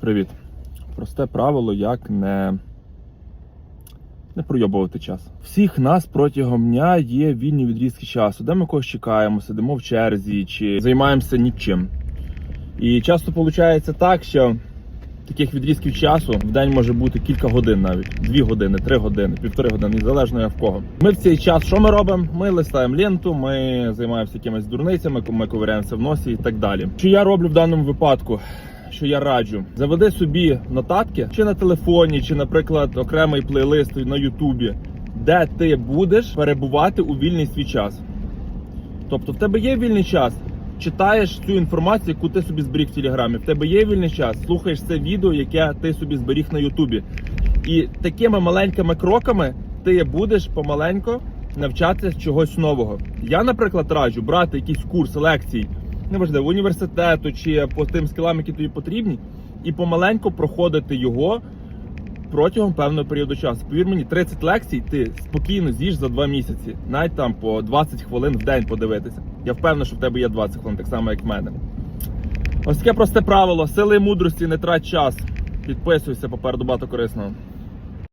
Привіт. Просте правило, як не, не пройобувати час. Всіх нас протягом дня є вільні відрізки часу, де ми когось чекаємо, сидимо в черзі чи займаємося нічим. І часто виходить так, що таких відрізків часу в день може бути кілька годин навіть, дві години, три години, півтори години, незалежно в кого. Ми в цей час що ми робимо? Ми листаємо ленту, ми займаємося якимись дурницями, ми ковиряємося в носі і так далі. Що я роблю в даному випадку? Що я раджу, заведи собі нотатки чи на телефоні, чи, наприклад, окремий плейлист на Ютубі, де ти будеш перебувати у вільний свій час. Тобто, в тебе є вільний час, читаєш цю інформацію, яку ти собі зберіг в Телеграмі. В тебе є вільний час, слухаєш це відео, яке ти собі зберіг на Ютубі. І такими маленькими кроками ти будеш помаленько навчатися чогось нового. Я, наприклад, раджу брати якийсь курс лекцій, неважливо, університету чи по тим скілам, які тобі потрібні, і помаленько проходити його протягом певного періоду часу. Повір мені, 30 лекцій ти спокійно з'їш за 2 місяці, навіть там по 20 хвилин в день подивитися. Я впевнений, що в тебе є 20 хвилин, так само як в мене. Ось таке просте правило: сили і мудрості не трать час. Підписуйся попереду багато корисного.